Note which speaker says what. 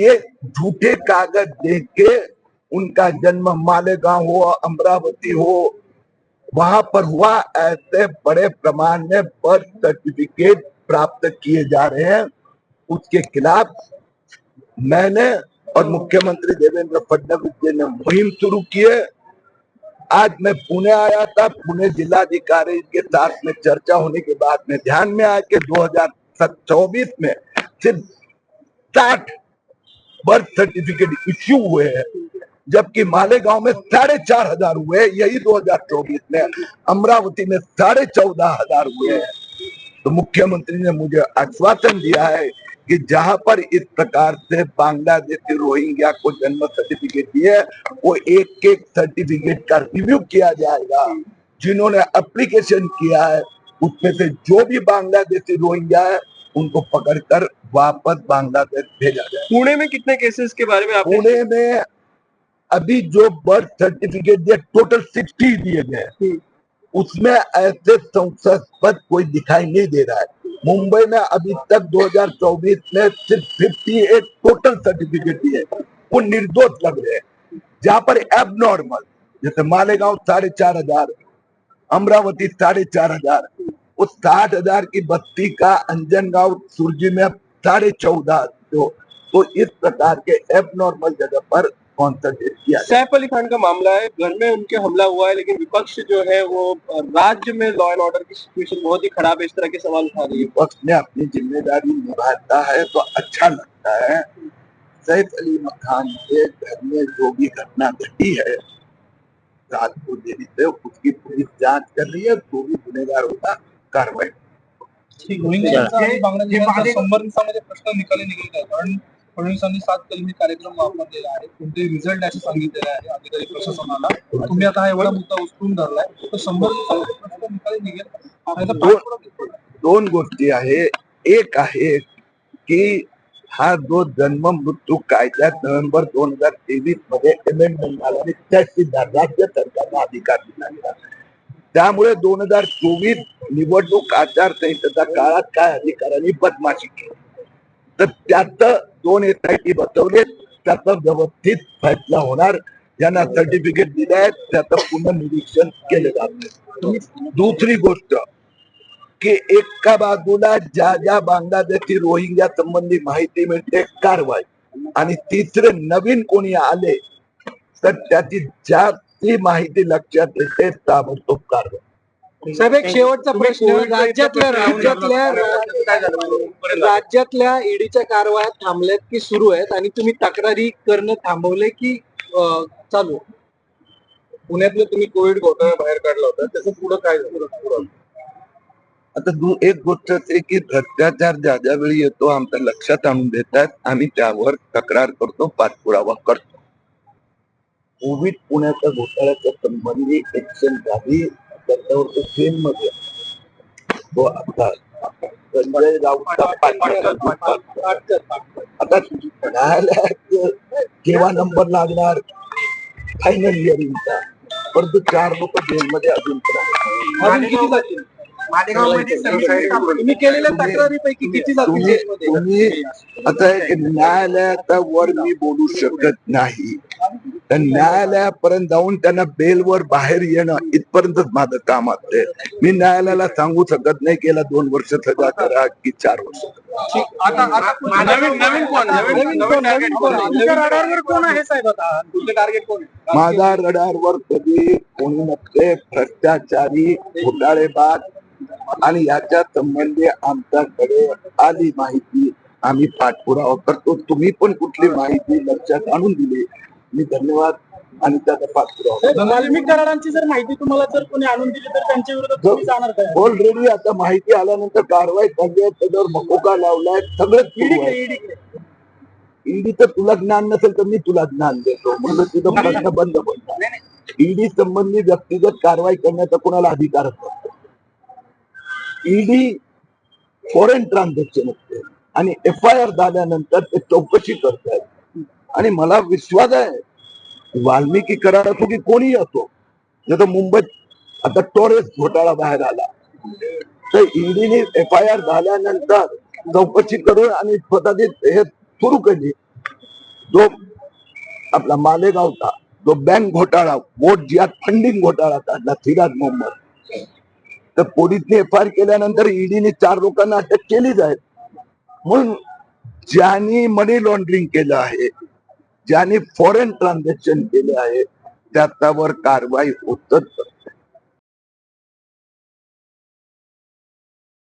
Speaker 1: ये झूठे कागज़ देख के उनका जन्म मालेगांव हो, अमरावती हो, वहाँ पर हुआ। ऐसे बड़े प्रमाण में बर्थ सर्टिफिकेट प्राप्त किए जा रहे हैं। उसके खिलाफ मैंने और मुख्यमंत्री देवेंद्र फडणवीस जी ने मुहिम शुरू की है। आज मैं पुणे आया था। पुणे जिलाधिकारी के साथ में चर्चा होने के बाद में ध्यान में आया कि 2024 में सिर्फ़ साठ बर्थ सर्टिफिकेट इश्यू हुए हैं, जबकि मालेगांव में साढ़े चार हज़ार हुए यही 2024 में। अमरावती में साढ़े चौदह हज़ार हुए हैं। तो मुख्यमंत्री ने मुझे आश्वासन दिया है कि जहाँ पर इस प्रकार से बांग्लादेशी रोहिंग्या को जन्म सर्टिफिकेट दिए वो एक एक सर्टिफिकेट का रिव्यू किया जाएगा। जिन्होंने एप्लीकेशन किया है, उसमें से जो भी बांग्लादेशी रोहिंग्या है उनको पकड़कर वापस बांग्लादेश भेजा जाए।
Speaker 2: पुणे में कितने केसेस के बारे में आपने
Speaker 1: पुणे में अभी जो बर्थ सर्टिफिकेट दिए टोटल सिक्सटी दिए गए उसमें ऐसे संशयास्पद कोई दिखाई नहीं दे रहा है। मुंबई में अभी तक 2024 में सिर्फ़ 58 टोटल सर्टिफिकेट दिए। वो निर्दोष लग रहे हैं। जहाँ पर एबनॉर्मल जैसे मालेगांव साढ़े चार हज़ार अमरावती साढ़े चार हज़ार उस साठ हज़ार की बत्ती का अंजनगांव सुरजी में साढ़े चौदह जो तो इस प्रकार के एबनॉर्मल जगह पर कॉन्सेंट्रेट किया
Speaker 2: सैफ अली खान का मामला है। घर में उनके हमला हुआ है लेकिन विपक्ष जो है वो राज्य में लॉ एंड ऑर्डर की सिचुएशन बहुत ही खराब है इस तरह के सवाल उठा रही है।
Speaker 1: विपक्ष ने अपनी ज़िम्मेदारी निभाता है तो अच्छा लगता है। सैफ अली खान के घर में जो भी घटना घटी है रात को देरी से उसकी पुलिस जाँच कर रही है जो भी गुनेगार होगा
Speaker 3: बांग्लादेश संबंधामध्ये प्रश्न निकाली निघत आहे कारण फडणवीसांनी सात कलमी कार्यक्रम वापरलेला आहे. कोणते रिझल्ट असे सांगितलेले आहे अधिकारी प्रशासनाला. तुम्ही आता हा एवढा मुद्दा उचलून धरलाय तर संबंधित प्रश्न निकाली निघेल?
Speaker 1: दोन गोष्टी आहे. एक आहे की हा जो जन्म मृत्यू कायद्यात नोव्हेंबर दोन हजार तेवीसमध्ये अमेंडमेंट झाला आणि तहसीलदार राज्य सरकारला अधिकार दिला. गेला त्यामुळे दोन हजार चोवीस निवडणूक आचारसंहितेच्या काळात काय अधिकाऱ्यांनी बदमाशी केली? तर त्यात दोन एस आय टी बसवले त्याचा व्यवस्थित फैसला होणार यांना सर्टिफिकेट दिले आहेत त्याचं पुनर्निरीक्षण केलं जात दुसरी गोष्ट की एका बाजूला ज्या ज्या बांगलादेशी रोहिंग्या संबंधी माहिती मिळते कारवाई. आणि तिसरे नवीन कोणी आले तर त्याची ज्या ती माहिती लक्षात येते ताबडतोब कारवाई.
Speaker 4: साहेब एक शेवटचा प्रश्न. राज्यातल्या राज्यातल्या राज्यातल्या ईडीच्या कारवाया थांबल्यात की सुरू आहेत? आणि तुम्ही तक्रारी करणं थांबवले की अं, चालू आहे?
Speaker 2: पुण्यातलं तुम्ही कोविड घोटाळा बाहेर काढला होता. त्याचं पुढे काय झालं?
Speaker 1: आता दु एक गोष्ट असे की भ्रष्टाचार ज्या ज्या वेळी येतो आमच्या लक्षात आणून देतात. आम्ही त्यावर तक्रार करतो पाठपुरावा करतो. कोविड पुण्याच्या घोटाळ्याच्या संबंधी एक्शन झाली त्याच्यावर फेममध्ये तो आता संजय न्यायालयात केव्हा नंबर लागणार? फायनल हिअरिंगचा परंतु चार लोक जेलमध्ये अजून पण
Speaker 4: तुम्ही
Speaker 1: आता न्यायालयाचा वर मी बोलू शकत नाही. तर न्यायालयापर्यंत जाऊन त्यांना बेलवर बाहेर येणं इथपर्यंतच माझं काम असते. मी न्यायालयाला सांगू शकत नाही गेला दोन वर्ष सजा करा की चार वर्ष
Speaker 3: आता आता
Speaker 2: नवीन नवीन कोण?
Speaker 4: नवीन कोण नवीन कोण? तुमच्या रडारवर कोण आहे साहेब आता?
Speaker 2: तुमचं टार्गेट कोण आहे?
Speaker 1: माझा रडारवर कधी कोणी नसते. भ्रष्टाचारी घोटाळेबाज आणि याच्या संबंधी आमच्याकडे आली माहिती आम्ही पाठपुरावा करतो. तुम्ही पण कुठली माहिती लक्षात आणून दिली? मी धन्यवाद आणि त्याचा पाठपुरावा
Speaker 4: वाल्मिक करारांची जर माहिती तुम्हाला जर कोणी आणून दिली तर त्यांच्या विरोधात तुम्ही जाणार काय?
Speaker 1: ऑलरेडी आता माहिती आल्यानंतर कारवाई चालली आहे त्याच्यावर मकोका लावलाय सगळं
Speaker 4: ईडीकडे
Speaker 1: ईडी तर तुला ज्ञान नसेल तर मी तुला ज्ञान देतो. म्हणजे तुझं प्रश्न बंद पडतात ईडी संबंधी व्यक्तिगत कारवाई करण्याचा कोणाला अधिकारच नसतो ईडी फॉरेन ट्रान्झॅक्शन असते. आणि एफ आय आर झाल्यानंतर ते चौकशी करतायत. आणि मला विश्वास आहे वाल्मिकी करार असो की कोणी असो जसं मुंबईत आता टोरेस घोटाळा बाहेर आला. तर ईडीने एफ आय आर झाल्यानंतर चौकशी करून आणि स्वतःची हे सुरू केली. जो आपला मालेगावचा जो बँक घोटाळा वोट जिहाद फंडिंग घोटाळा काढला सिराज मोहम्मद. तर पोलीसने एफ आय आर केल्यानंतर ईडीने चार लोकांना अटक केलीच आहे. म्हणून ज्यांनी मनी लॉन्ड्रिंग केलं आहे ज्याने फॉरेन ट्रान्झॅक्शन केले आहे त्याच्यावर कारवाई होतच